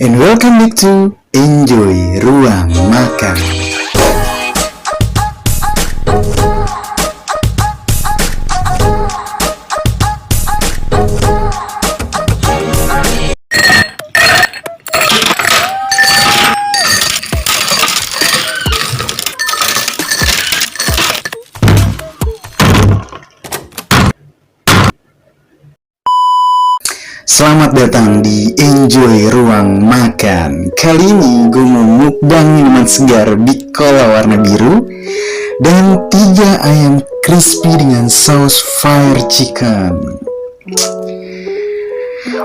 and welcome back to Enjoy Ruang Makan. Selamat datang di Enjoy Ruang Makan. Kali ini gue mau mukbang minuman segar Bicola warna biru Dan tiga ayam crispy dengan saus fire chicken.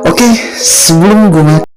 Oke, sebelum gue makan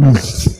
うん。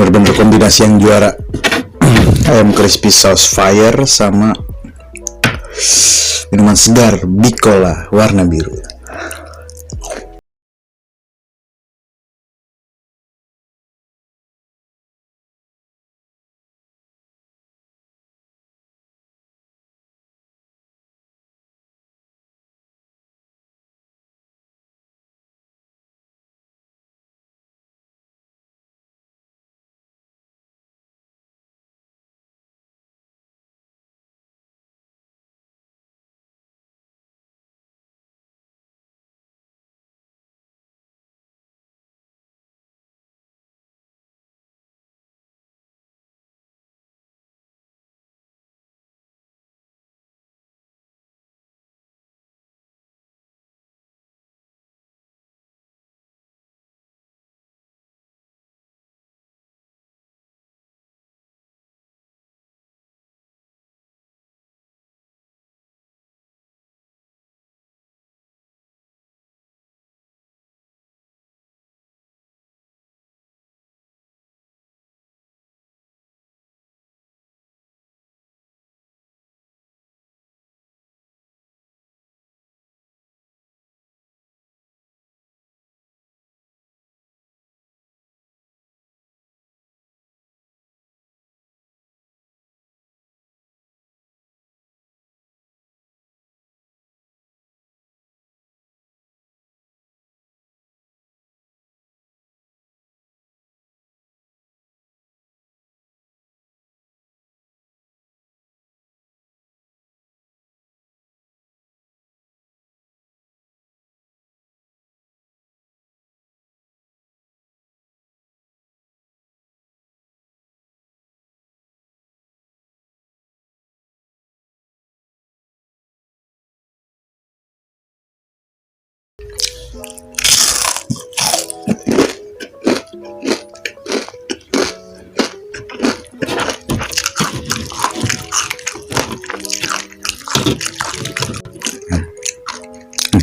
Bener-bener kombinasi yang juara. Ayam crispy sauce fire sama minuman segar Bicola warna biru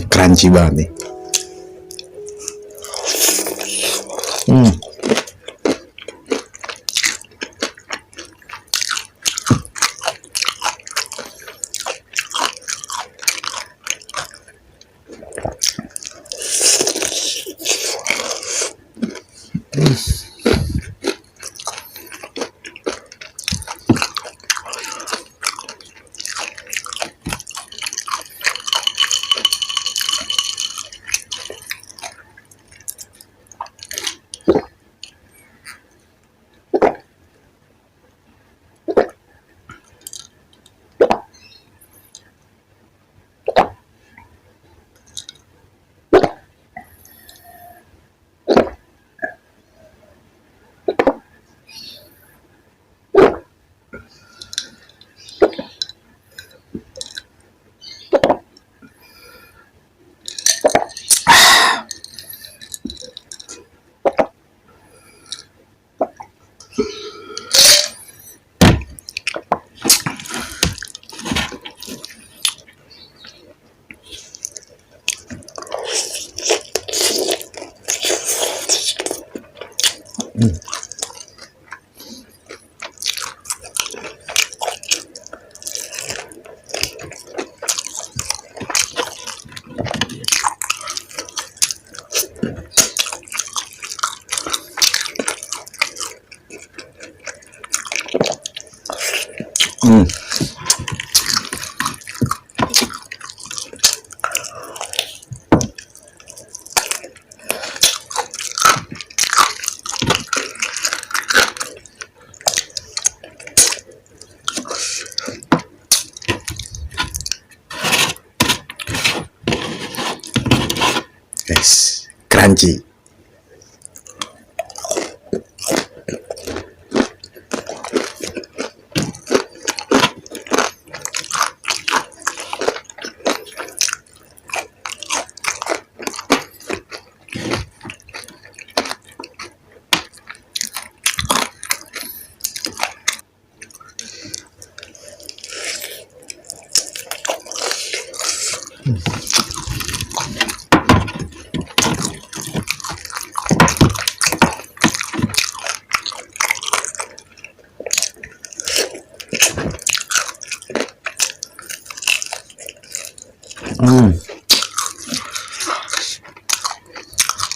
crunchy ba ni? Hmm. Guys, crunchy.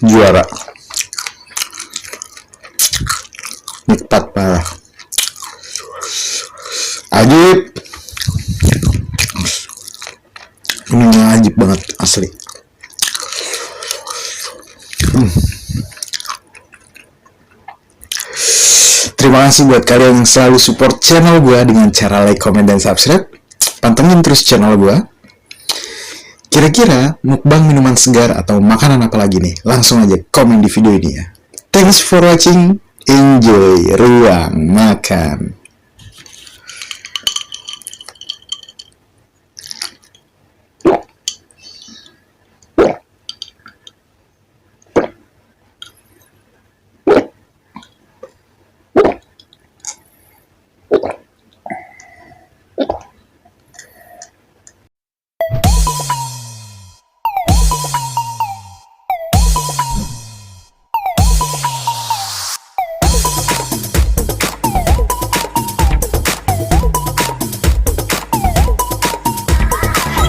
Juara. Asli. Hmm. Terima kasih buat kalian yang selalu support channel gue dengan cara like, comment, dan subscribe. Pantengin terus channel gue. Kira-kira mukbang minuman segar atau makanan apa lagi nih? Langsung aja komen di video ini ya. Thanks for watching. Enjoy ruang makan.